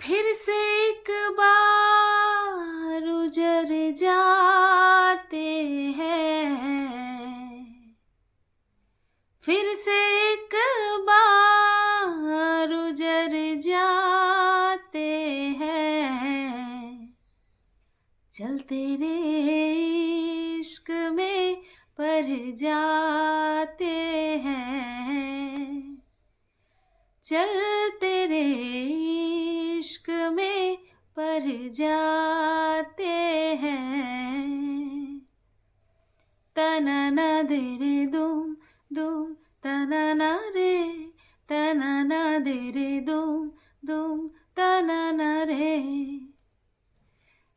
फिर से एक बार उजर जाते हैं। फिर से एक बार उजर जाते हैं। चलते रे इश्क में पर जाते हैं। चलते रे इश्क में पर जाते हैं तनना दे रे दुम दुम तनना रे तनना दे रे দুম দুম তানানা রে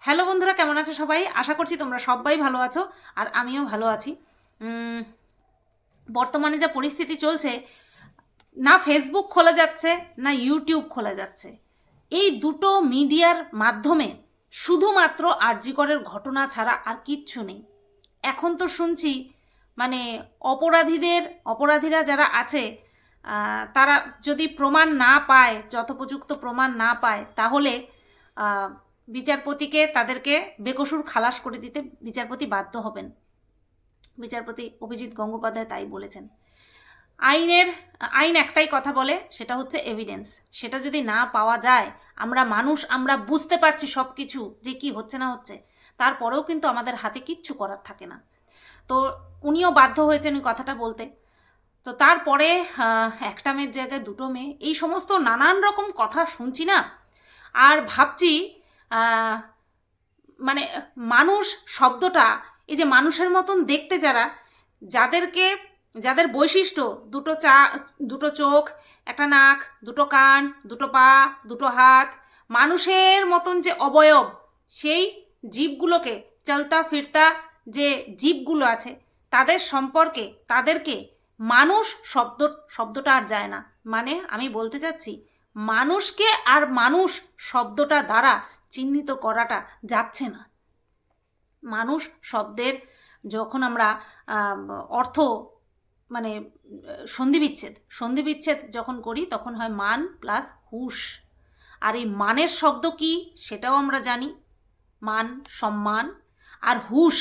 হ্যালো বন্ধুরা কেমন আছো সবাই আশা করছি তোমরা সবাই ভালো আছো আর আমিও ভালো আছি উম, বর্তমানে যা পরিস্থিতি চলছে না ফেসবুক খোলা যাচ্ছে না ইউটিউব খোলা যাচ্ছে এই দুটো মিডিয়ার মাধ্যমে শুধুমাত্র আরজিকরের ঘটনা ছাড়া আর কিচ্ছু নেই। এখন তো শুনছি মানে অপরাধীদের, অপরাধীরা যারা আছে তারা যদি প্রমাণ না পায়, যথোপযুক্ত প্রমাণ না পায়, তাহলে বিচারপতিকে তাদেরকে বেকসুর খালাস করে দিতে বিচারপতি বাধ্য হবেন। বিচারপতি অভিজিৎ গঙ্গোপাধ্যায় তাই বলেছেন। আইনের, আইন একটাই কথা বলে, সেটা হচ্ছে এভিডেন্স সেটা যদি না পাওয়া যায়, আমরা মানুষ, আমরা বুঝতে পারছি সব কিছু যে কি হচ্ছে না হচ্ছে, তারপরেও কিন্তু আমাদের হাতে কিচ্ছু করার থাকে না। তো উনিও বাধ্য হয়েছেন ওই কথাটা বলতে। তো তারপরে একটা মেয়ের জায়গায় দুটো মেয়ে, এই সমস্ত নানান রকম কথা শুনছি না, আর ভাবছি মানে মানুষ শব্দটা, এই যে মানুষের মতন দেখতে যারা, যাদেরকে যাদের বৈশিষ্ট্য, দুটো চা, দুটো চোখ, একটা নাক, দুটো কান, দুটো পা, দুটো হাত, মানুষের মতন যে অবয়ব, সেই জীবগুলোকে চলতা ফিরতা যে জীবগুলো আছে, তাদের সম্পর্কে, তাদেরকে মানুষ শব্দ, শব্দটা আর যায় না। মানে আমি বলতে চাচ্ছি, মানুষকে আর মানুষ শব্দটা দ্বারা চিহ্নিত করাটা যাচ্ছে না। মানুষ শব্দের যখন আমরা অর্থ মানে সন্ধিবিচ্ছেদ। সন্ধিবিচ্ছেদ যখন করি, তখন হয় মান প্লাস হুশ। আর এই মানের শব্দ কি, সেটাও আমরা জানি। মান, সম্মান। আর হুশ,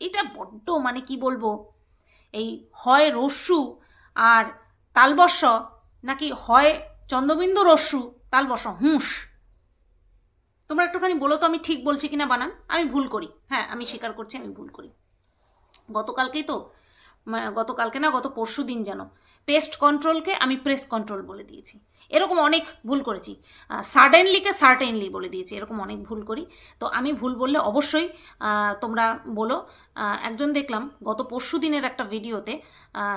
এটা বড্ড মানে কি বলব? এই হয় রস্যু আর তালবর্ষ নাকি হয় চন্দ্রবিন্দু রস্যু, তালবর্ষ, হুঁশ। তোমরা একটুখানি বলো তো আমি ঠিক বলছি কিনা, বানান। আমি ভুল করি। হ্যাঁ আমি স্বীকার করছি, আমি ভুল করি। গতকালকেই তো গতকালকে না, গত পরশু দিন যেন পেস্ট কন্ট্রোলকে আমি প্রেস কন্ট্রোল বলে দিয়েছি। এরকম অনেক ভুল করেছি। সাডেনলিকে সার্টেনলি বলে দিয়েছি, এরকম অনেক ভুল করি। তো আমি ভুল বললে অবশ্যই তোমরা বলো। একজন দেখলাম গত পরশু দিনের একটা ভিডিওতে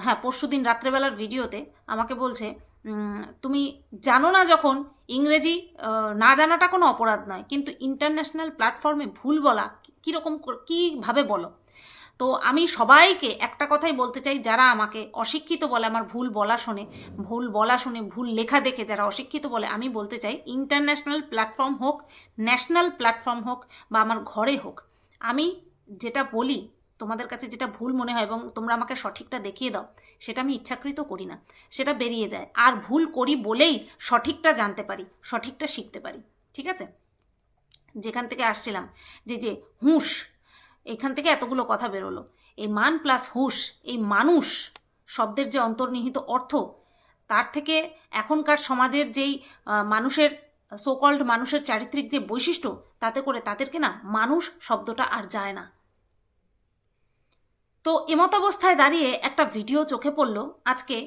হ্যাঁ পরশু দিন রাত্রেবেলার ভিডিওতে আমাকে বলছে তুমি জানো না যখন ইংরেজি না জানাটা কোনো অপরাধ নয়, কিন্তু ইন্টারন্যাশনাল প্ল্যাটফর্মে ভুল বলা কীরকম কীভাবে বলো? তো আমি সবাইকে একটা কথাই বলতে চাই, যারা আমাকে অশিক্ষিত বলে আমার ভুল বলা শুনে, ভুল বলা শুনে, ভুল লেখা দেখে যারা অশিক্ষিত বলে, আমি বলতে চাই ইন্টারন্যাশনাল প্ল্যাটফর্ম হোক ন্যাশনাল প্ল্যাটফর্ম হোক বা আমার ঘরে হোক, আমি যেটা বলি, তোমাদের কাছে যেটা ভুল মনে হয় এবং তোমরা আমাকে সঠিকটা দেখিয়ে দাও, সেটা আমি ইচ্ছাকৃত করি না, সেটা বেরিয়ে যায়। আর ভুল করি বলেই সঠিকটা জানতে পারি, সঠিকটা শিখতে পারি, ঠিক আছে? যেখান থেকে আসছিলাম, যে যে, হুঁশ এখান থেকে এতগুলো কথা বেরোলো। এই মান প্লাস হুঁশ এই মানুষ শব্দের যে অন্তর্নিহিত অর্থ, তার থেকে এখনকার সমাজের যেই মানুষের সোকল্ড মানুষের চারিত্রিক যে বৈশিষ্ট্য, তাতে করে তাদেরকে না মানুষ শব্দটা আর যায় না। তো এমতাবস্থায় দাঁড়িয়ে একটা ভিডিও চোখে পড়ল। আজকে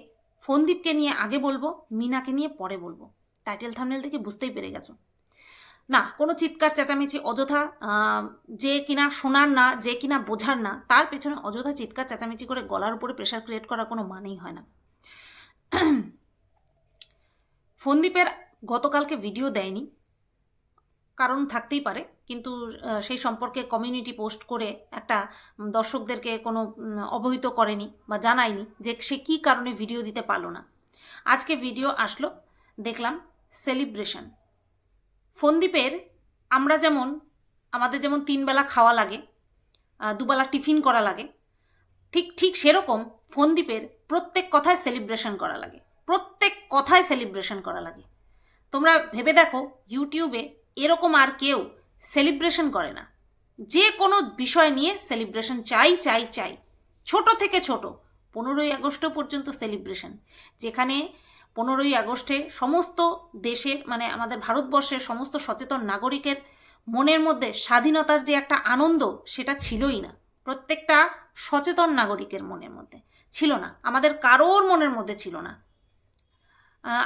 ফোনদীপকে নিয়ে আগে বলব, মিনাকে নিয়ে পরে বলব। টাইটেল থামনেল থেকে বুঝতেই পেরে গেছো। না, কোনো চিৎকার, চেঁচামেচি, অযথা যে কিনা শোনার না, যে কিনা বোঝার না, তার পেছনে অযথা চিৎকার, চেঁচামেচি করে গলার উপরে প্রেশার ক্রিয়েট করার কোনো মানেই হয় না। ফোনদীপের গতকালকে ভিডিও দেয়নি, কারণ থাকতেই পারে, কিন্তু সেই সম্পর্কে কমিউনিটি পোস্ট করে একটা দর্শকদেরকে কোনো অবহিত করেনি বা জানায়নি যে সে কী কারণে ভিডিও দিতে পারল না। আজকে ভিডিও আসলো, দেখলাম সেলিব্রেশন ফোনদ্বীপের আমরা যেমন, আমাদের যেমন তিনবেলা খাওয়া লাগে দুবেলা টিফিন করা লাগে, ঠিক ঠিক সেরকম ফোনদ্বীপের প্রত্যেক কথায় সেলিব্রেশন করা লাগে, প্রত্যেক কথায় সেলিব্রেশন করা লাগে। তোমরা ভেবে দেখো, ইউটিউবে এরকম আর কেউ সেলিব্রেশন করে না। যে কোনো বিষয় নিয়ে সেলিব্রেশন চাই চাই চাই। ছোট থেকে ছোট, পনেরোই আগস্ট পর্যন্ত সেলিব্রেশন যেখানে পনেরোই আগস্টে সমস্ত দেশের মানে আমাদের ভারতবর্ষের সমস্ত সচেতন নাগরিকের মনের মধ্যে স্বাধীনতার যে একটা আনন্দ, সেটা ছিলই না। প্রত্যেকটা সচেতন নাগরিকের মনের মধ্যে ছিল না। আমাদের কারোর মনের মধ্যে ছিল না।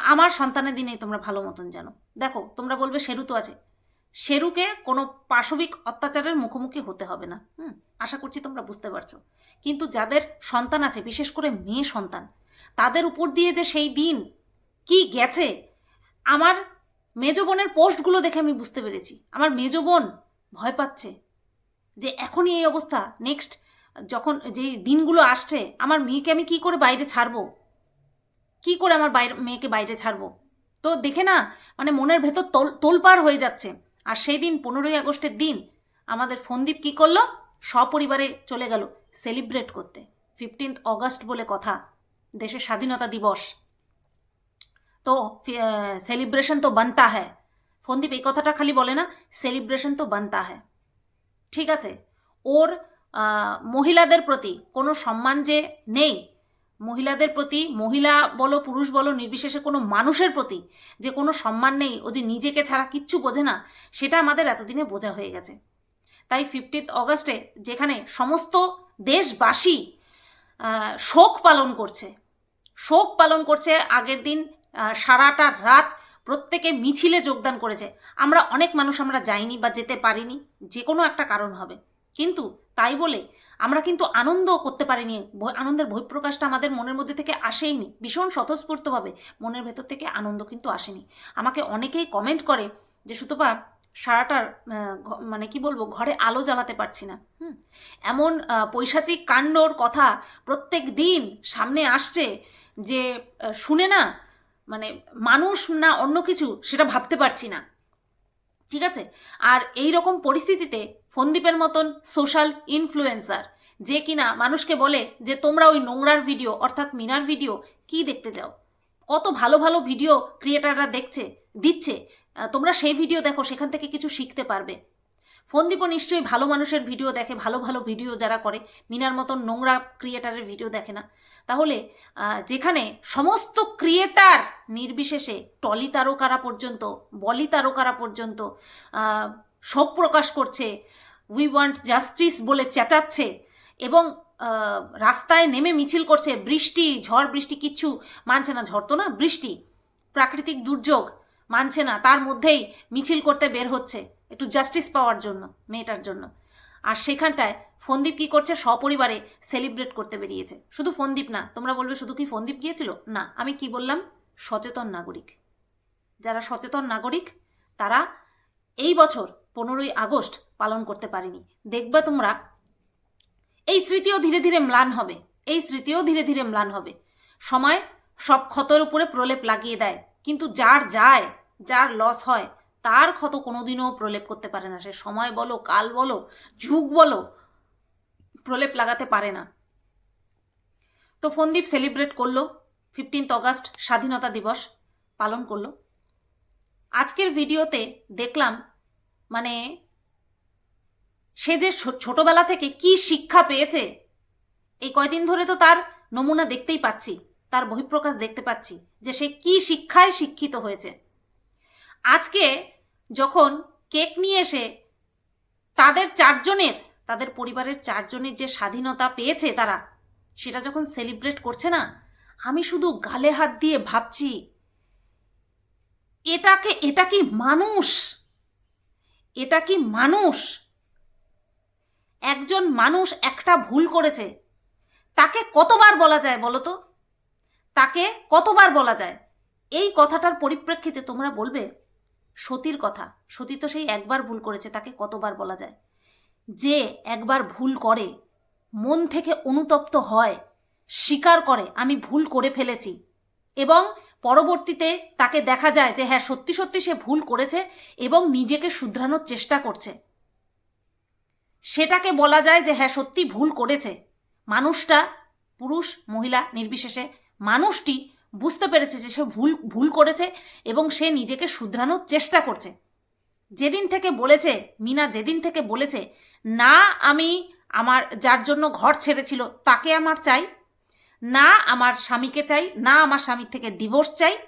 আমার সন্তানের দিনেই তোমরা ভালো মতন জানো। দেখো, তোমরা বলবে, সেরু তো আছে। সেরুকে কোনো পাশবিক অত্যাচারের মুখোমুখি হতে হবে না। হুম, আশা করছি তোমরা বুঝতে পারছ। কিন্তু যাদের সন্তান আছে, বিশেষ করে মেয়ে সন্তান, তাদের উপর দিয়ে যে সেই দিন কি গেছে? আমার মেজ বোনের পোস্টগুলো দেখে আমি বুঝতে পেরেছি। আমার মেজ বোন ভয় পাচ্ছে যে এখনই এই অবস্থা। নেক্সট যখন যে দিনগুলো আসছে, আমার মেয়েকে আমি কি করে বাইরে ছাড়বো? কি করে আমার বাইরে, মেয়েকে বাইরে ছাড়বো? তো দেখে না মানে মনের ভেতর তোল, তোলপাড় হয়ে যাচ্ছে। আর সেই দিন পনেরোই আগস্টের দিন আমাদের ফন্দীপ কি করল? সপরিবারে চলে গেল সেলিব্রেট করতে। ফিফটিন্থ অগস্ট বলে কথা। দেশের স্বাধীনতা দিবস। তো সেলিব্রেশন তো বানতা হ্যায়। ফন্দীপ, এই কথাটা খালি বলে না সেলিব্রেশন তো বানতা হ্যায়। ঠিক আছে? ওর মহিলাদের প্রতি কোনো সম্মান যে নেই, মহিলাদের প্রতি, মহিলা বলো, পুরুষ বলো, নির্বিশেষে কোনো মানুষের প্রতি যে কোনো সম্মান নেই, ও যে নিজেকে ছাড়া কিচ্ছু বোঝে না, সেটা আমাদের এতদিনে বোঝা হয়ে গেছে। তাই ফিফটিন্থ অগস্টে যেখানে সমস্ত দেশবাসী শোক পালন করছে, শোক পালন করছে, আগের দিন সারাটা রাত প্রত্যেকে মিছিলে যোগদান করেছে। আমরা অনেক মানুষ আমরা যাইনি বা যেতে পারিনি, যে কোনো একটা কারণ হবে। কিন্তু তাই বলে আমরা কিন্তু আনন্দ করতে পারিনি। আনন্দের বহিঃপ্রকাশটা আমাদের মনের মধ্যে থেকে আসেইনি। ভীষণ স্বতঃস্ফূর্তভাবে মনের ভেতর থেকে আনন্দ কিন্তু আসেনি। আমাকে অনেকেই কমেন্ট করে যে, সুতপা সারাটার মানে কি বলব, ঘরে আলো জ্বালাতে পারছি না। হুম, এমন পৈশাচিক কাণ্ডর কথা প্রত্যেক দিন সামনে আসছে যে শুনে না মানে মানুষ না অন্য কিছু, সেটা ভাবতে পারছি না। ঠিক আছে? আর এই রকম পরিস্থিতিতে ফন্দীপের মতন সোশ্যাল ইনফ্লুয়েন্সার যে কিনা মানুষকে বলে যে, তোমরা ওই নোংরার ভিডিও অর্থাৎ মিনার ভিডিও কি দেখতে যাও? কত ভালো ভালো ভিডিও ক্রিয়েটাররা দেখছে, দিচ্ছে। তোমরা সেই ভিডিও দেখো, সেখান থেকে কিছু শিখতে পারবে। ফন্দীপও নিশ্চয়ই ভালো মানুষের ভিডিও দেখে, ভালো ভালো ভিডিও যারা করে, মিনার মতন নোংরা ক্রিয়েটারের ভিডিও দেখে না। তাহলে যেখানে সমস্ত ক্রিয়েটার নির্বিশেষে টলি তারকারা পর্যন্ত, বলি তারকারা পর্যন্ত শোক প্রকাশ করছে উই ওয়ান্ট জাস্টিস বলে চেঁচাচ্ছে এবং রাস্তায় নেমে মিছিল করছে, বৃষ্টি, ঝড়, বৃষ্টি কিচ্ছু মানছে না, ঝড় তো না, বৃষ্টি, প্রাকৃতিক দুর্যোগ মানছে না, তার মধ্যেই মিছিল করতে বের হচ্ছে। একটু জাস্টিস পাওয়ার জন্য, মেয়েটার জন্য। আর সেখানটায় ফন্দীপ কি করছে? সপরিবারে সেলিব্রেট করতে বেরিয়েছে। শুধু ফন্দীপ না, তোমরা বলবে শুধু কি ফন্দীপ গিয়েছিল? না, আমি কি বললাম? সচেতন নাগরিক। যারা সচেতন নাগরিক, তারা এই বছর পনেরোই আগস্ট পালন করতে পারেনি। দেখবে তোমরা, এই স্মৃতিও ধীরে ধীরে ম্লান হবে। এই স্মৃতিও ধীরে ধীরে ম্লান হবে। সময় সব ক্ষতের উপরে প্রলেপ লাগিয়ে দেয়। কিন্তু যার যায়, যার লস হয় তার ক্ষত কোনোদিনও প্রলেপ করতে পারে না। সে সময় বলো, কাল বলো, যুগ বলো, প্রলেপ লাগাতে পারে না। তো ফন্দীপ সেলিব্রেট করল ফিফটিন্থ অগাস্ট, স্বাধীনতা দিবস পালন করল। আজকের ভিডিওতে দেখলাম মানে সে যে ছোটবেলা থেকে কি শিক্ষা পেয়েছে, এই কয়দিন ধরে তো তার নমুনা দেখতেই পাচ্ছি, তার বহিঃপ্রকাশ দেখতে পাচ্ছি যে সে কি শিক্ষায় শিক্ষিত হয়েছে। আজকে যখন কেক নিয়ে এসে তাদের চারজনের, তাদের পরিবারের চারজনের যে স্বাধীনতা পেয়েছে তারা, সেটা যখন সেলিব্রেট করছে না, আমি শুধু গালে হাত দিয়ে ভাবছি, এটাকে, এটা কি মানুষ? এটা কি মানুষ? একজন মানুষ একটা ভুল করেছে, তাকে কতবার বলা যায় বলো তো? তাকে কতবার বলা যায়? এই কথাটার পরিপ্রেক্ষিতে তোমরা বলবে সতীর কথা। সতী তো সেই একবার ভুল করেছে, তাকে কতবার বলা যায়? যে একবার ভুল করে, মন থেকে অনুতপ্ত হয়, স্বীকার করে, আমি ভুল করে ফেলেছি। এবং পরবর্তীতে তাকে দেখা যায় যে হ্যাঁ সত্যি সত্যি সে ভুল করেছে এবং নিজেকে শুধরানোর চেষ্টা করছে। সেটাকে বলা যায় যে হ্যাঁ সত্যি ভুল করেছে। মানুষটা, পুরুষ, মহিলা, নির্বিশেষে, মানুষটি বুঝতে পেরেছে যে সে ভুল ভুল করেছে এবং সে নিজেকে শুধরানোর চেষ্টা করছে। যেদিন থেকে বলেছে, মিনা যেদিন থেকে বলেছে, না, আমি আমার, যার জন্য ঘর ছেড়েছিল, তাকে আমার চাই। না, আমার স্বামীকে চাই। না, আমার স্বামীর থেকে ডিভোর্স চাই।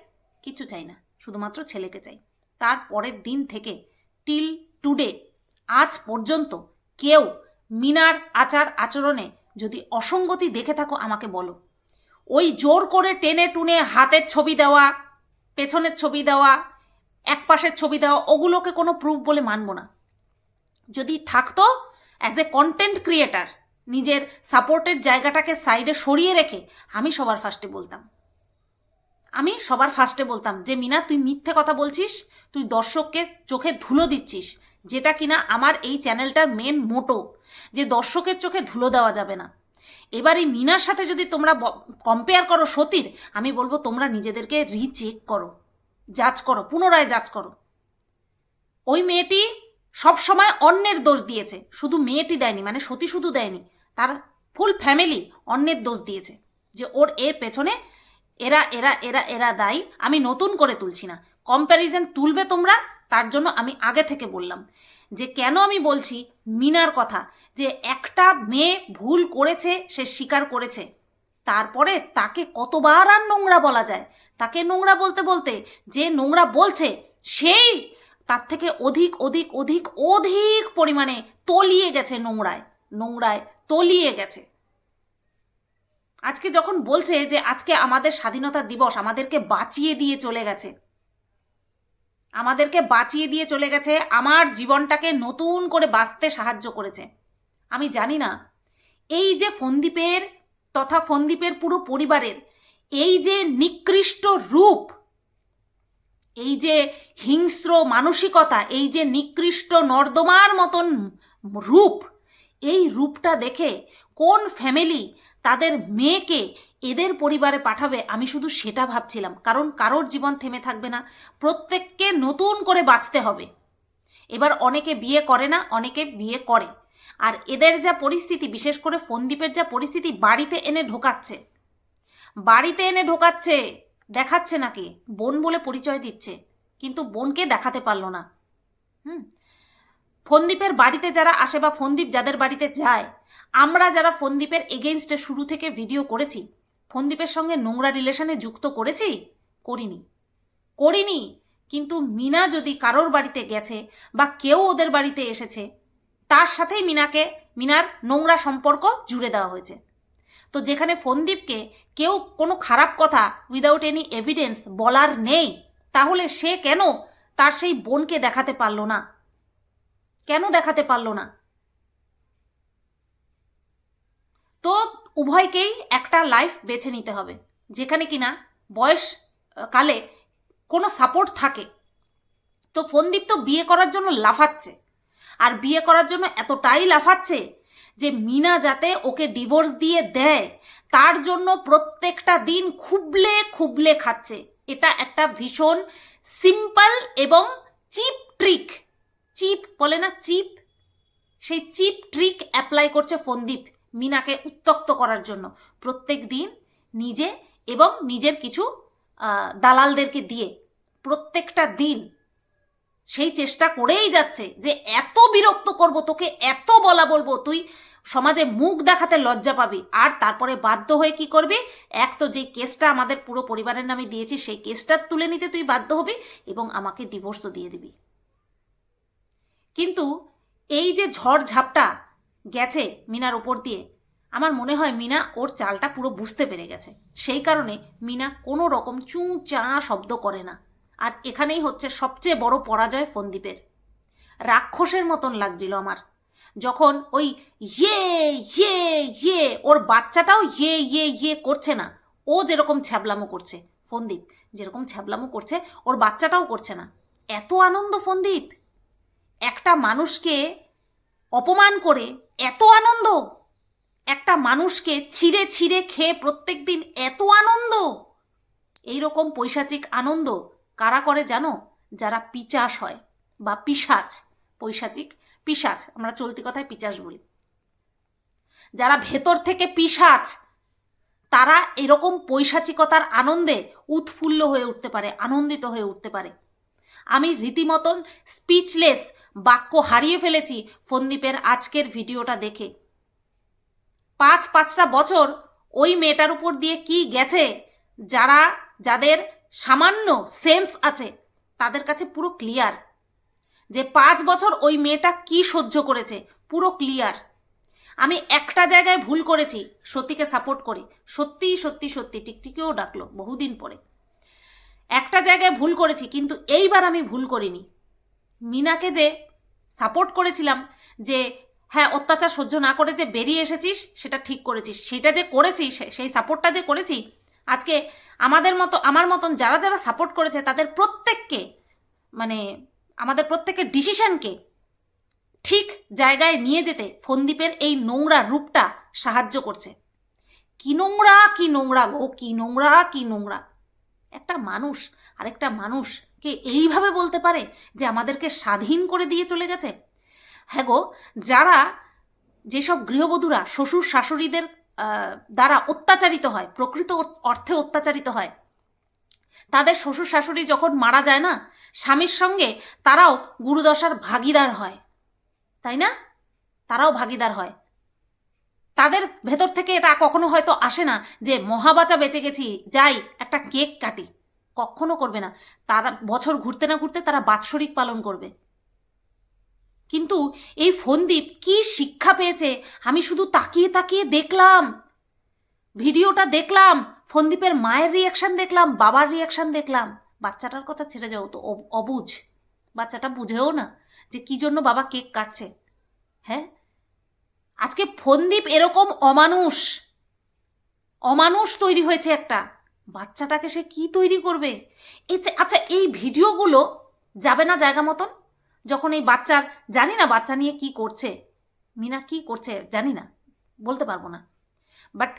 কিছু চাই না, শুধুমাত্র ছেলেকে চাই। তার পরের দিন থেকে টিল টুডে আজ পর্যন্ত কেউ মিনার আচার আচরণে যদি অসঙ্গতি দেখে থাকো, আমাকে বলো। ওই জোর করে টেনে টুনে হাতের ছবি দেওয়া, পেছনের ছবি দেওয়া, এক পাশের ছবি দেওয়া, ওগুলোকে কোনো প্রুফ বলে মানব না। যদি থাকতো অ্যাজ এ কন্টেন্ট ক্রিয়েটার নিজের সাপোর্টের জায়গাটাকে সাইডে সরিয়ে রেখে আমি সবার ফার্স্টে বলতাম। আমি সবার ফার্স্টে বলতাম যে, মিনা, তুই মিথ্যে কথা বলছিস, তুই দর্শককে চোখে ধুলো দিচ্ছিস, যেটা কিনা আমার এই চ্যানেলটার মেন মোটো যে দর্শকের চোখে ধুলো দেওয়া যাবে না। এবার এই মিনার সাথে যদি তোমরা কম্পেয়ার করো সতীর, আমি বলব তোমরা নিজেদেরকে রিচেক করো যাচ করো, পুনরায় যাচ করো। ওই মেয়েটি সব সময় অন্যের দোষ দিয়েছে, শুধু মেয়েটি দেয়নি মানে সতী শুধু দেয়নি, তার ফুল ফ্যামিলি অন্যের দোষ দিয়েছে, যে ওর এর পেছনে এরা এরা এরা এরা দায়ী, আমি নতুন করে তুলছি না। কম্প্যারিজন তুলবে তোমরা, তার জন্য আমি আগে থেকে বললাম, যে কেন আমি বলছি মিনার কথা? যে একটা মেয়ে ভুল করেছে, সে স্বীকার করেছে। তারপরে তাকে কতবার আর নোংরা বলা যায়? তাকে নোংরা বলতে বলতে যে নোংরা বলছে, সেই তার থেকে অধিক অধিক অধিক অধিক পরিমাণে তলিয়ে গেছে নোংরায় নোংরায় তলিয়ে গেছে। আজকে যখন বলছে যে আজকে আমাদের স্বাধীনতা দিবস, আমাদেরকে বাঁচিয়ে দিয়ে চলে গেছে। আমাদেরকে বাঁচিয়ে দিয়ে চলে গেছে, আমার জীবনটাকে নতুন করে বাঁচতে সাহায্য করেছে। আমি জানি না। এই যে ফন্দীপের, তথা ফন্দীপের পুরো পরিবারের, এই যে নিকৃষ্ট রূপ, এই যে হিংস্র মানসিকতা, এই যে নিকৃষ্ট নর্দমার মতন রূপ, এই রূপটা দেখে কোন ফ্যামিলি তাদের মেয়েকে এদের পরিবারে পাঠাবে আমি শুধু সেটা ভাবছিলাম। কারণ কারোর জীবন থেমে থাকবে না। প্রত্যেককে নতুন করে বাঁচতে হবে। এবার অনেকে বিয়ে করে না, অনেকে বিয়ে করে। আর এদের যা পরিস্থিতি, বিশেষ করে ফন্দীপের যা পরিস্থিতি, বাড়িতে এনে ঢোকাচ্ছে। বাড়িতে এনে ঢোকাচ্ছে, দেখাচ্ছে নাকি? বোন বলে পরিচয় দিচ্ছে, কিন্তু বোনকে দেখাতে পারল না। হুম? ফন্দীপের বাড়িতে যারা আসে বা ফন্দীপ যাদের বাড়িতে যায়, আমরা যারা ফন্দীপের এগেনস্টে শুরু থেকে ভিডিও করেছি, ফন্দীপের সঙ্গে নোংরা রিলেশনে যুক্ত করেছি, করিনি। করিনি, কিন্তু মিনা যদি কারোর বাড়িতে গেছে বা কেউ ওদের বাড়িতে এসেছে তার সাথেই মিনাকে, মিনার নোংরা সম্পর্ক জুড়ে দেওয়া হয়েছে। তো যেখানে ফন্দীপকে কেউ কোনো খারাপ কথা উইদাউট এনি এভিডেন্স বলার নেই, তাহলে সে কেন তার সেই বোনকে দেখাতে পারল না? কেন দেখাতে পারল না? তো উভয়কেই একটা লাইফ বেছে নিতে হবে, যেখানে কিনা বয়স কালে কোনো সাপোর্ট থাকে। তো ফন্দীপ তো বিয়ে করার জন্য লাফাচ্ছে। আর বিয়ে করার জন্য এতটাই লাফাচ্ছে যে মিনা যাতে ওকে ডিভোর্স দিয়ে দেয়, তার জন্য প্রত্যেকটা দিন খুবলে খুবলে খাচ্ছে। এটা একটা ভীষণ সিম্পল এবং চিপ ট্রিক চিপ বলে না চিপ সেই চিপ ট্রিক অ্যাপ্লাই করছে ফন্দীপ মিনাকে উত্তক্ত করার জন্য। প্রত্যেক দিন নিজে এবং নিজের কিছু দালালদেরকে দিয়ে প্রত্যেকটা দিন সেই চেষ্টা করেই যাচ্ছে যে এত বিরক্ত করব, তোকে এত বলা বলব, তুই সমাজে মুখ দেখাতে লজ্জা পাবি। আর তারপরে বাধ্য হয়ে কি করবি? এক তো যে কেসটা আমাদের পুরো পরিবারের নামে দিয়েছি, সেই কেসটা তুলে নিতে তুই বাধ্য হবি এবং আমাকে ডিভোর্সও দিয়ে দিবি। কিন্তু এই যে ঝড় ঝাপটা গেছে মিনার ওপর দিয়ে, আমার মনে হয় মিনা ওর চালটা পুরো বুঝতে পেরে গেছে। সেই কারণে মিনা কোনো রকম চু চা শব্দ করে না। আর এখানেই হচ্ছে সবচেয়ে বড় পরাজয় ফন্দীপের। রাক্ষসের মতন লাগছিল আমার। যখন ওই ইয়ে ইয়ে ইয়ে ওর বাচ্চাটাও ইয়ে ইয়ে ইয়ে করছে না, ও যেরকম ছ্যাবলামো করছে, ফন্দীপ যেরকম ছ্যাবলামো করছে, ওর বাচ্চাটাও করছে না। এত আনন্দ ফন্দীপ! একটা মানুষকে অপমান করে এত আনন্দ! একটা মানুষকে ছিঁড়ে ছিঁড়ে খেয়ে প্রত্যেক দিন এত আনন্দ! এইরকম পৈশাচিক আনন্দ কারা করে জানো? যারা পিচাস হয় বা পিসাচ, পৈশাচিক পিসাচ, আমরা চলতি কথায় পিচাস বলি। যারা ভেতর থেকে পিসাচ, তারা এরকম পৈশাচিকতার আনন্দে উৎফুল্ল হয়ে উঠতে পারে, আনন্দিত হয়ে উঠতে পারে। আমি রীতিমতন স্পিচলেস বাক্য হারিয়ে ফেলেছি ফন্দীপের আজকের ভিডিওটা দেখে। পাঁচ পাঁচটা বছর ওই মেয়েটার উপর দিয়ে কি গেছে? যারা, যাদের সামান্য সেন্স আছে, তাদের কাছে পুরো ক্লিয়ার যে পাঁচ বছর ওই মেয়েটা কি সহ্য করেছে, পুরো ক্লিয়ার আমি একটা জায়গায় ভুল করেছি সত্যিকে সাপোর্ট করি। সত্যি সত্যি সত্যি, টিকটিকেও ডাকলো বহুদিন পরে। একটা জায়গায় ভুল করেছি, কিন্তু এইবার আমি ভুল করিনি। মিনাকে যে সাপোর্ট করেছিলাম, যে হ্যাঁ অত্যাচার সহ্য না করে যে বেরিয়ে এসেছিস, সেটা ঠিক করেছিস। সেটা যে করেছি সেই সাপোর্টটা যে করেছি আজকে আমাদের মতো, আমার মতন যারা যারা সাপোর্ট করেছে, তাদের প্রত্যেককে মানে আমাদের প্রত্যেকের ডিসিশনকে ঠিক জায়গায় নিয়ে যেতে ফন্দীপের এই নোংরা রূপটা সাহায্য করছে। কি নোংরা কি নোংরা গো, কি নোংরা কি নোংরা। একটা মানুষ, আরেকটা মানুষকে এইভাবে বলতে পারে যে আমাদেরকে স্বাধীন করে দিয়ে চলে গেছে? হ্যাঁ গো, যারা যেসব গৃহবধূরা, শ্বশুর শাশুড়িদের দ্বারা অত্যাচারিত হয়, প্রকৃত অর্থে অত্যাচারিত হয়। তাদের শ্বশুর শাশুড়ি যখন মারা যায় না, স্বামীর সঙ্গে তারাও গুরুদশার ভাগিদার হয়। তাই না? তারাও ভাগিদার হয়। তাদের ভেতর থেকে এটা কখনো হয়তো আসে না যে, মহাবাচা বেঁচে গেছি, যাই, একটা কেক কাটি। কখনো করবে না। তারা বছর ঘুরতে না ঘুরতে তারা বাৎসরিক পালন করবে। কিন্তু এই ফন্দীপ কি শিক্ষা পেয়েছে? আমি শুধু তাকিয়ে তাকিয়ে দেখলাম। ভিডিওটা দেখলাম, ফন্দীপের মায়ের রিয়াকশান দেখলাম, বাবার রিয়াকশান দেখলাম। বাচ্চাটার কথা ছেড়ে যাও তো, অব- অবুঝ। বাচ্চাটা বুঝেও না যে কি জন্য বাবা কেক কাটছে। হ্যাঁ? আজকে ফন্দীপ এরকম অমানুষ। অমানুষ তৈরি হয়েছে একটা। বাচ্চাটাকে সে কি তৈরি করবে? এই আচ্ছা এই ভিডিওগুলো যাবে না জায়গা মতন? যখন এই বাচ্চার, জানি না বাচ্চা নিয়ে কি করছে। মিনা কি করছে জানি না, বলতে পারব না। বাট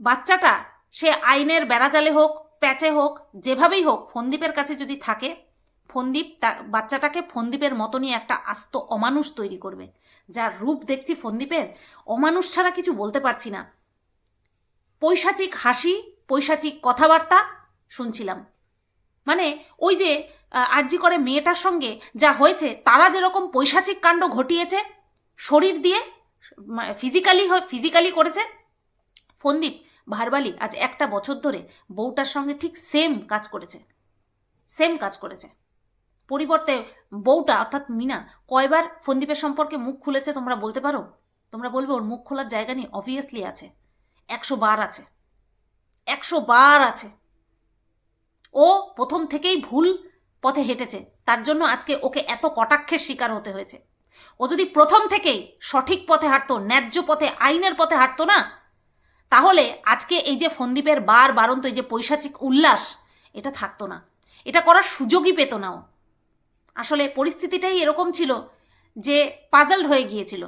বাচ্চাটা সে আইনের বেড়াজালে হোক, প্যাচে হোক, যেভাবেই হোক, ফন্দীপের কাছে যদি থাকে, ফন্দীপ তা, বাচ্চাটাকে ফন্দীপের মতনই একটা আস্ত অমানুষ তৈরি করবে। যার রূপ দেখছি ফন্দীপের, অমানুষ ছাড়া কিছু বলতে পারছি না। পৈশাচিক হাসি, পৈশাচিক কথাবার্তা শুনছিলাম। মানে ওই যে আরজি করে মেয়েটার সঙ্গে যা হয়েছে, তারা যেরকম পৈশাচিক কাণ্ড ঘটিয়েছে, শরীর দিয়ে ফিজিক্যালি ফিজিক্যালি করেছে। ফন্দীপ ভারবালি আজ একটা বছর ধরে বউটার সঙ্গে ঠিক সেম কাজ করেছে। সেম কাজ করেছে। পরিবর্তে বউটা, অর্থাৎ মিনা, কয়বার ফন্দীপের সম্পর্কে মুখ খুলেছে তোমরা বলতে পারো? তোমরা বলবে ওর মুখ খোলার জায়গা নিয়ে অবভিয়াসলি আছে। একশো বার আছে। একশো বার আছে। ও প্রথম থেকেই ভুল পথে হেঁটেছে। তার জন্য আজকে ওকে এত কটাক্ষের শিকার হতে হয়েছে। ও যদি প্রথম থেকেই সঠিক পথে হাঁটতো, ন্যায্য পথে, আইনের পথে হাঁটতো না, তাহলে আজকে এই যে ফন্দীপের বার বারন্ত, এই যে পৈশাচিক উল্লাস, এটা থাকতো না। এটা করার সুযোগই পেত না ও। আসলে পরিস্থিতিটাই এরকম ছিল যে পাজলড হয়ে গিয়েছিল।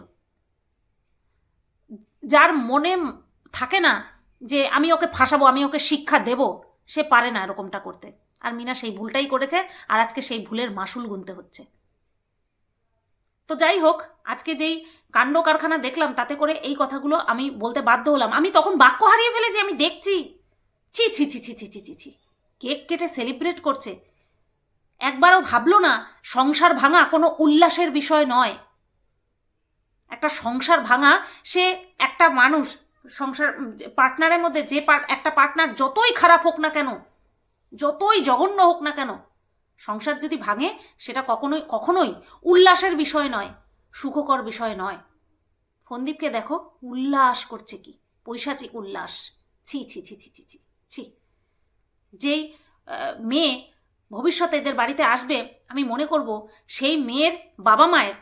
যার মনে থাকে না যে আমি ওকে ফাঁসাবো, আমি ওকে শিক্ষা দেব, সে পারে না এরকমটা করতে। আর মিনা সেই ভুলটাই করেছে আর আজকে সেই ভুলের মাসুল গুনতে হচ্ছে। তো যাই হোক, আজকে যেই কাণ্ড কারখানা দেখলাম, তাতে করে এই কথাগুলো আমি বলতে বাধ্য হলাম। আমি তখন বাক্য হারিয়ে ফেলেছি, আমি দেখছি। ছি ছি ছি ছি ছি ছি ছি ছি। কেক কেটে সেলিব্রেট করছে। একবারও ভাবলো না, সংসার ভাঙা কোনো উল্লাসের বিষয় নয়। একটা সংসার ভাঙা, সে একটা মানুষ, সংসার পার্টনারের মধ্যে যে একটা পার্টনার যতই খারাপ হোক না কেন যতই জঘন্য হোক না কেন, সংসার যদি ভাঙে, সেটা কখনোই কখনোই উল্লাসের বিষয় নয়, সুখকর বিষয় নয়। ফন্দীপকে দেখো, উল্লাস করছে কি? পৈশাচিক উল্লাস। ছি ছি ছি ছি ছি ছি ছি। যেই মেয়ে ভবিষ্যতে এদের বাড়িতে আসবে, আমি মনে করব সেই মেয়ের বাবা মায়ের,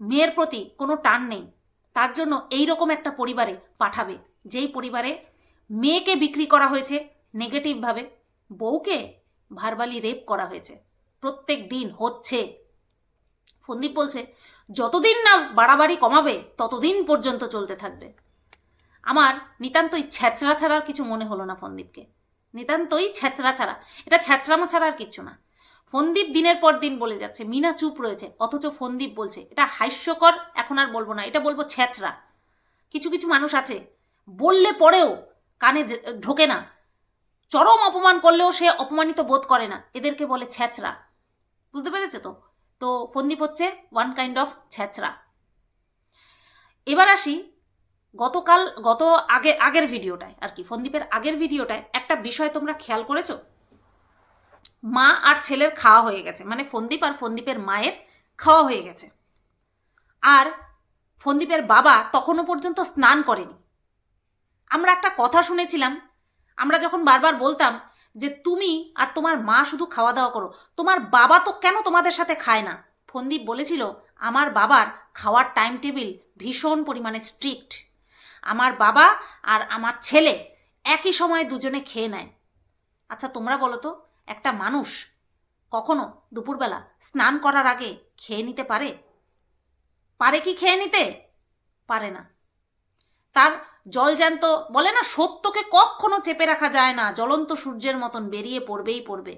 মেয়ের প্রতি কোনো টান নেই। তার জন্য এই রকম একটা পরিবারে পাঠাবে, যেই পরিবারে মেয়েকে বিক্রি করা হয়েছে নেগেটিভভাবে বউকে ভারবালি রেপ করা হয়েছে। প্রত্যেক দিন হচ্ছে। ফন্দীপ বলছে, যতদিন না বাড়াবাড়ি কমাবে, ততদিন পর্যন্ত চলতে থাকবে। আমার নিতান্তই ছ্যাচড়া ছাড়া আর কিছু মনে হলো না ফন্দীপকে নিতান্তই ছ্যাচড়া ছাড়া। এটা ছ্যাচড়ামো ছাড়া আর কিচ্ছু না। ফন্দীপ দিনের পর দিন বলে যাচ্ছে, মিনা চুপ রয়েছে। অথচ ফন্দীপ বলছে, এটা হাস্যকর, এখন আর বলব না। এটা বলব ছ্যাচড়া। কিছু কিছু মানুষ আছে, বললে পরেও কানে ঢোকে না। চরম অপমান করলেও সে অপমানিত বোধ করে না। এদেরকে বলে ছ্যাচরা বুঝতে পেরেছ তো? তো ফন্দীপ হচ্ছে ওয়ান কাইন্ড অফ ছ্যাচরা এবার আসি গতকাল, গত আগে, আগের ভিডিওটায় আর কি। ফন্দীপের আগের ভিডিওটায় একটা বিষয় তোমরা খেয়াল করেছ? মা আর ছেলের খাওয়া হয়ে গেছে। মানে ফন্দীপ আর ফন্দীপের মায়ের খাওয়া হয়ে গেছে। আর ফন্দীপের বাবা তখনও পর্যন্ত স্নান করেনি। আমরা একটা কথা শুনেছিলাম আমরা যখন বারবার বলতাম যে তুমি আর তোমার মা শুধু খাওয়া দাওয়া করো, তোমার বাবা তো কেন তোমাদের সাথে খায় না? ফন্দীপ বলেছিল, আমার বাবার খাওয়ার টাইম টেবিল ভীষণ পরিমাণে স্ট্রিক্ট আমার বাবা আর আমার ছেলে একই সময়ে দুজনে খেয়ে নেয়। আচ্ছা তোমরা বলো তো, একটা মানুষ কখনো দুপুরবেলা স্নান করার আগে খেয়ে নিতে পারে? পারে কি খেয়ে নিতে? পারে না। তার জলজ্যান্ত বলে না, সত্যকে কখনো চেপে রাখা যায় না। জ্বলন্ত সূর্যের মতন বেরিয়ে পড়বেই পড়বে।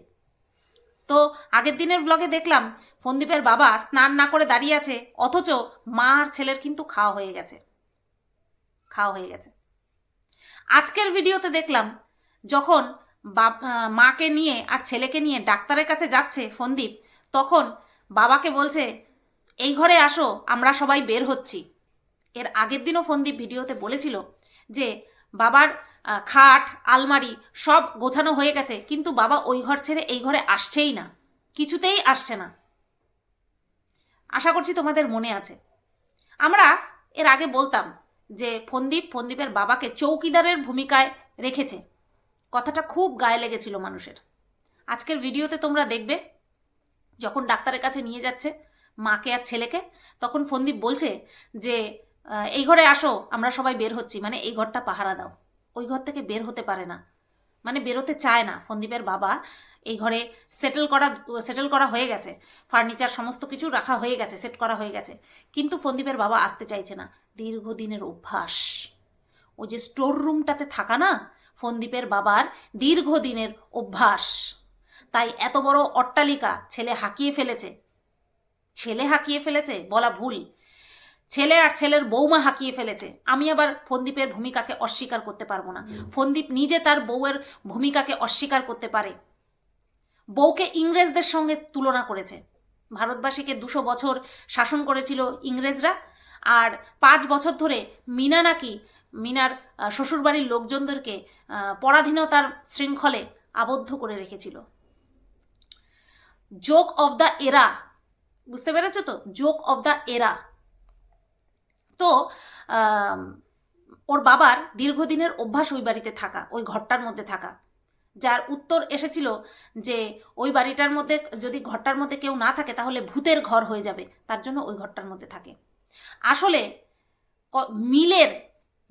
তো আগের দিনের ব্লগে দেখলাম, ফন্দীপের বাবা স্নান না করে দাঁড়িয়ে আছে, অথচ মা আর ছেলের কিন্তু খাওয়া হয়ে গেছে। খাওয়া হয়ে গেছে। আজকের ভিডিওতে দেখলাম, যখন মাকে নিয়ে আর ছেলেকে নিয়ে ডাক্তারের কাছে যাচ্ছে ফন্দীপ, তখন বাবাকে বলছে, এই ঘরে আসো, আমরা সবাই বের হচ্ছি। এর আগের দিনও ফন্দীপ ভিডিওতে বলেছিল যে, বাবার খাট, আলমারি সব গোছানো হয়ে গেছে, কিন্তু বাবা ওই ঘর ছেড়ে এই ঘরে আসছেই না। কিছুতেই আসছে না। আশা করছি তোমাদের মনে আছে। আমরা এর আগে বলতাম যে, ফন্দীপ ফন্দীপের বাবাকে চৌকিদারের ভূমিকায় রেখেছে। কথাটা খুব গায়ে লেগেছিল মানুষের। আজকের ভিডিওতে তোমরা দেখবে, যখন ডাক্তারের কাছে নিয়ে যাচ্ছে মাকে আর ছেলেকে, তখন ফন্দীপ বলছে যে এই ঘরে আসো, আমরা সবাই বের হচ্ছি। মানে এই ঘরটা পাহারা দাও। ওই ঘর থেকে বের হতে পারে না। মানে বেরোতে চায় না। ফন্দীপের বাবা এই ঘরে সেটেল করা সেটেল করা হয়ে গেছে। ফার্নিচার সমস্ত কিছু রাখা হয়ে গেছে সেট করা হয়ে গেছে। কিন্তু ফন্দীপের বাবা আসতে চাইছে না। দীর্ঘদিনের অভ্যাস। ও যে স্টোর রুমটাতে থাকা না, ফন্দীপের বাবার দীর্ঘদিনের অভ্যাস। তাই এত বড় অট্টালিকা ছেলে হাঁকিয়ে ফেলেছে। ছেলে হাঁকিয়ে ফেলেছে? বলা ভুল। ছেলে আর ছেলের বৌমা হাঁকিয়ে ফেলেছে। আমি আবার ফন্দীপের ভূমিকাকে অস্বীকার করতে পারব না। ফন্দীপ নিজে তার বউয়ের ভূমিকাকে অস্বীকার করতে পারে। বউকে ইংরেজদের সঙ্গে তুলনা করেছে। ভারতবাসীকে দুশো বছর শাসন করেছিল ইংরেজরা আর পাঁচ বছর ধরে মিনা নাকি মিনার শ্বশুরবাড়ির লোকজনদেরকে পরাধীনতার শৃঙ্খলে আবদ্ধ করে রেখেছিল। জোক অফ দ্য এরা বুঝতে পেরেছ তো? জোক অফ দ্য এরা। তো ওর বাবার দীর্ঘদিনের অভ্যাস ওই বাড়িতে থাকা, ওই ঘরটার মধ্যে থাকা। যার উত্তর এসেছিল যে, ওই বাড়িটার মধ্যে, যদি ঘরটার মধ্যে কেউ না থাকে তাহলে ভূতের ঘর হয়ে যাবে, তার জন্য ওই ঘরটার মধ্যে থাকে। আসলে মিলের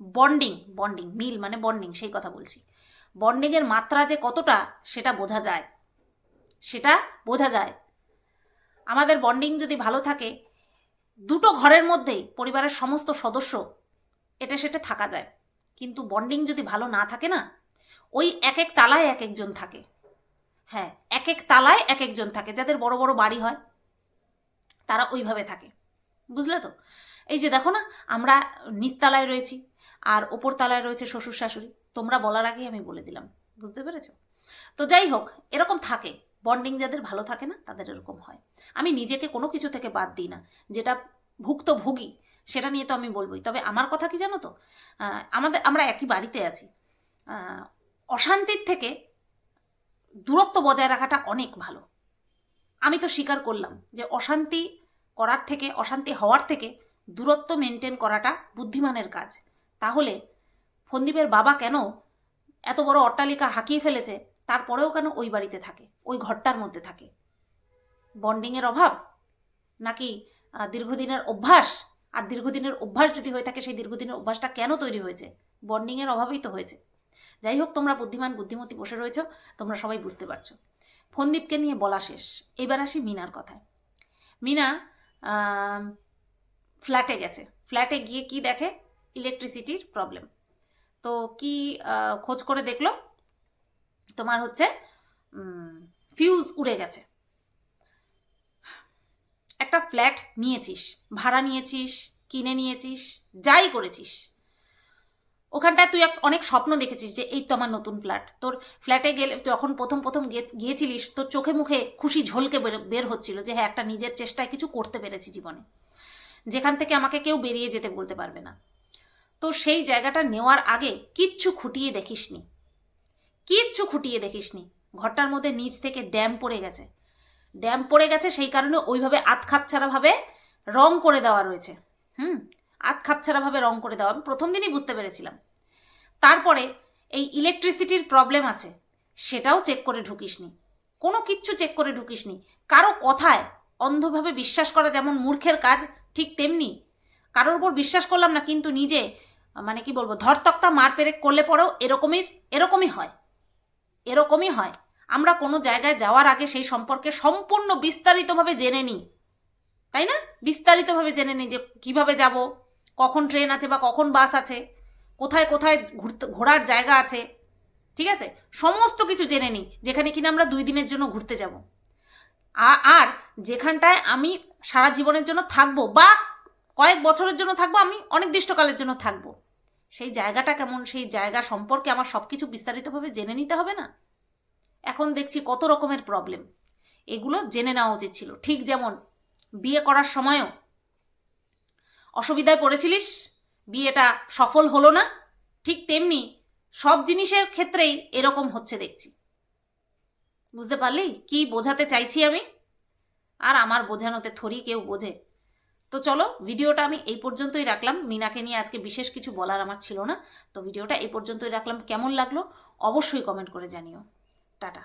বন্ডিং বন্ডিং, মিল মানে বন্ডিং, সেই কথা বলছি। বন্ডিংয়ের মাত্রা যে কতটা, সেটা বোঝা যায়। সেটা বোঝা যায়। আমাদের বন্ডিং যদি ভালো থাকে দুটো ঘরের মধ্যেই পরিবারের সমস্ত সদস্য এটা সেটা থাকা যায়। কিন্তু বন্ডিং যদি ভালো না থাকে না, ওই এক এক তালায় এক একজন থাকে। হ্যাঁ এক এক তালায় এক একজন থাকে, যাদের বড় বড় বাড়ি হয়, তারা ওইভাবে থাকে। বুঝলে তো? এই যে দেখো না, আমরা নিচতলায় রয়েছি, আর ওপর তালায় রয়েছে শ্বশুর শাশুড়ি। তোমরা বলার আগেই আমি বলে দিলাম। বুঝতে পেরেছ? তো যাই হোক, এরকম থাকে। বন্ডিং যাদের ভালো থাকে না, তাদের এরকম হয়। আমি নিজেকে কোনো কিছু থেকে বাদ দিই না। যেটা ভুক্তভোগী, সেটা নিয়ে তো আমি বলবোই। তবে আমার কথা কি জানো তো? আমাদের, আমরা একই বাড়িতে আছি। অশান্তির থেকে দূরত্ব বজায় রাখাটা অনেক ভালো। আমি তো স্বীকার করলাম যে অশান্তি করার থেকে, অশান্তি হওয়ার থেকে দূরত্ব মেনটেন করাটা বুদ্ধিমানের কাজ। তাহলে ফন্দীপের বাবা কেন এত বড় অট্টালিকা হাঁকিয়ে ফেলেছে? তারপরেও কেন ওই বাড়িতে থাকে? ওই ঘরটার মধ্যে থাকে। বন্ডিংয়ের অভাব? নাকি দীর্ঘদিনের অভ্যাস? আর দীর্ঘদিনের অভ্যাস যদি হয়ে থাকে, সেই দীর্ঘদিনের অভ্যাসটা কেন তৈরি হয়েছে? বন্ডিংয়ের অভাবেই তো হয়েছে। যাই হোক, তোমরা বুদ্ধিমান, বুদ্ধিমতী বসে রয়েছ, তোমরা সবাই বুঝতে পারছ। ফন্দীপকে নিয়ে বলা শেষ। এবার আসি মিনার কথায়। মিনা ফ্ল্যাটে গেছে। ফ্ল্যাটে গিয়ে কি দেখে? ইলেকট্রিসিটির প্রবলেম। তো কি খোঁজ করে দেখল? তোমার হচ্ছে ফিউজ উড়ে গেছে। একটা ফ্ল্যাট নিয়েছিস, ভাড়া নিয়েছিস, কিনে নিয়েছিস, যাই করেছিস। ওখানটায় তুই অনেক স্বপ্ন দেখেছিস যে এই তো আমার নতুন ফ্ল্যাট তোর ফ্ল্যাটে গেলে, যখন প্রথম প্রথম গিয়েছিলিস, তোর চোখে মুখে খুশি ঝলকে বের- বের হচ্ছিল যে হ্যাঁ একটা নিজের চেষ্টায় কিছু করতে পেরেছি জীবনে। যেখান থেকে আমাকে কেউ বেরিয়ে যেতে বলতে পারবে না। তো সেই জায়গাটা নেওয়ার আগে কিচ্ছু খুঁটিয়ে দেখিসনি। কিচ্ছু খুঁটিয়ে দেখিসনি। ঘরটার মধ্যে নিচ থেকে ড্যাম পড়ে গেছে। ড্যাম পড়ে গেছে সেই কারণে ওইভাবে আতখাপছাড়াভাবে রং করে দেওয়া রয়েছে। হুম আতখাপছাড়াভাবে রং করে দেওয়া। আমি প্রথম দিনই বুঝতে পেরেছিলাম। তারপরে এই ইলেকট্রিসিটির প্রবলেম আছে। সেটাও চেক করে ঢুকিসনি। কোনো কিচ্ছু চেক করে ঢুকিসনি। কারও কথায় অন্ধভাবে বিশ্বাস করা যেমন মূর্খের কাজ, ঠিক তেমনি। কারোর উপর বিশ্বাস করলাম না, কিন্তু নিজে মানে কি বলব, ধরতক্তা মার পেরেক করলে পরেও এরকমই এরকমই হয়। এরকমই হয়। আমরা কোনো জায়গায় যাওয়ার আগে সেই সম্পর্কে সম্পূর্ণ বিস্তারিতভাবে জেনে নিই। তাই না? বিস্তারিতভাবে জেনে নিই যে কীভাবে যাব, কখন ট্রেন আছে বা কখন বাস আছে, কোথায় কোথায় ঘুরতে, ঘোরার জায়গা আছে, ঠিক আছে? সমস্ত কিছু জেনে নিই, যেখানে কিনা আমরা দুই দিনের জন্য ঘুরতে যাব। আর যেখানটায় আমি সারা জীবনের জন্য থাকব বা কয়েক বছরের জন্য থাকব, আমি অনির্দিষ্টকালের জন্য থাকব। সেই জায়গাটা কেমন, সেই জায়গা সম্পর্কে আমার সব কিছু বিস্তারিতভাবে জেনে নিতে হবে না? এখন দেখছি কত রকমের প্রবলেম এগুলো জেনে নেওয়া উচিত ছিল। ঠিক যেমন, বিয়ে করার সময়ও। অসুবিধায় পড়েছিলিস? বিয়েটা সফল হলো না? ঠিক তেমনি সব জিনিসের ক্ষেত্রেই এরকম হচ্ছে দেখছি। বুঝতে পারলি? কি বোঝাতে চাইছি আমি? আর আমার বোঝানোতে থরি কেউ বোঝে। তো চলো, ভিডিওটা আমি এই পর্যন্তই রাখলাম। মিনাকে নিয়ে আজকে বিশেষ কিছু বলার আমার ছিল না। তো ভিডিওটা এই পর্যন্তই রাখলাম। কেমন লাগল অবশ্যই কমেন্ট করে জানিও। টাটা।